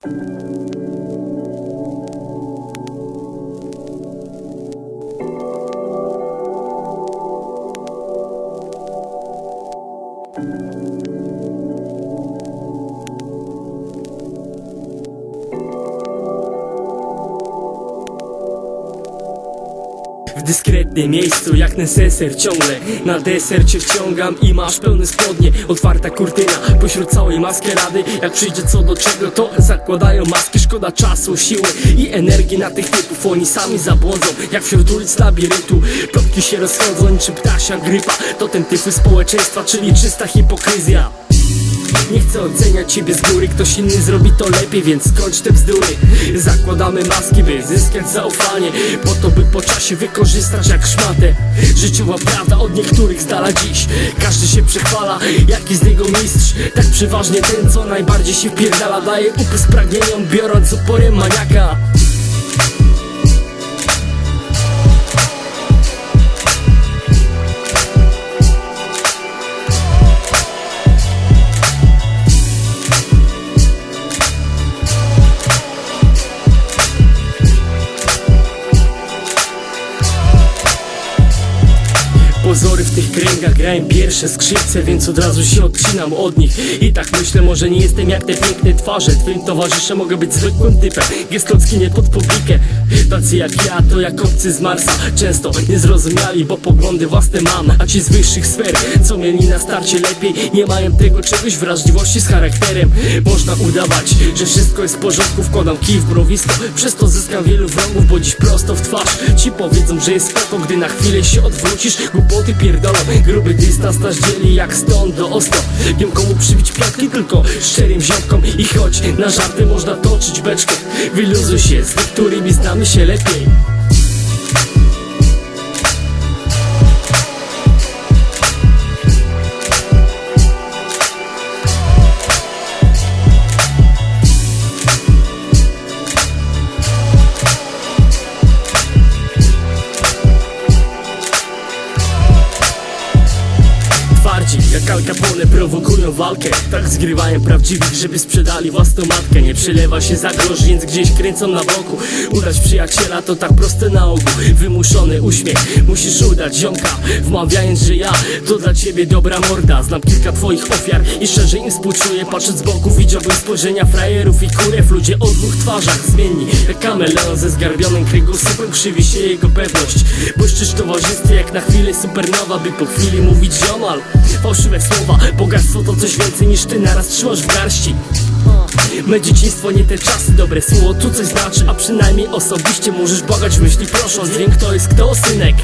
W dyskretnym miejscu jak neseser ciągle. Na deser cię wciągam i masz pełne spodnie. Otwarta kurtyna pośród całej maskerady. Jak przyjdzie co do czego to zakładają maski Szkoda czasu, siły i energii na tych typów. Oni sami zabłodzą jak wśród ulic labiryntu. Plotki się rozchodzą niczym ptasia grypa. To ten typ społeczeństwa, czyli czysta hipokryzja nie chcę oceniać ciebie z góry, ktoś inny zrobi to lepiej, więc skończ te bzdury. Zakładamy maski, by zyskać zaufanie. Po to, by po czasie wykorzystać jak szmatę. Życiowa prawda od niektórych z dala dziś. Każdy się przechwala, jaki z niego mistrz. Tak przeważnie ten, co najbardziej się wpierdala. Daje upust pragnieniom, biorąc uporem maniaka kręgach grałem pierwsze skrzypce Więc od razu się odcinam od nich. I tak myślę, może nie jestem jak te piękne twarze. Twoim towarzyszem mogę być zwykłym typem Gestocki nie pod publikę. Tacy jak ja, to jak obcy z Marsa. Często niezrozumiali, bo poglądy własne mam. A ci z wyższych sfer, co mieli na starcie lepiej Nie mają tego czegoś wrażliwości z charakterem. Można udawać, że wszystko jest w porządku Wkładam kij w browisko, przez to zyskam wielu wrogów Bo dziś prosto w twarz. Ci powiedzą, że jest spoko, gdy na chwilę się odwrócisz. Głupoty pierdolą, gruby dystans nas dzieli jak stąd do osto Wiem komu przybić piątki, tylko szczerym ziomkom. I choć na żarty można toczyć beczkę Wyluzuj się, z niektórymi znamy się lepiej Al prowokują walkę. Tak zgrywają prawdziwych, żeby sprzedali własną matkę. Nie przelewa się za grosz, więc gdzieś kręcą na boku. Udać przyjaciela to tak proste na ogół. Wymuszony uśmiech, musisz udać ziomka. Wmawiając, że ja to dla ciebie dobra morda. Znam kilka twoich ofiar i szczerze im współczuję. Patrząc z boku widziałbym spojrzenia frajerów i kurew Ludzie o dwóch twarzach zmienni Jak kameleon ze zgarbionym kręgosłupem. Krzywi się jego pewność Błyszczysz towarzystwie jak na chwilę supernowa By po chwili mówić ziomal. Fałszywe słowa, bogactwo to coś więcej niż ty naraz trzymasz w garści. Me dzieciństwo nie te czasy, dobre słowo tu coś znaczy. A przynajmniej osobiście możesz błagać myśli prosząc. Wiem kto jest kto, synek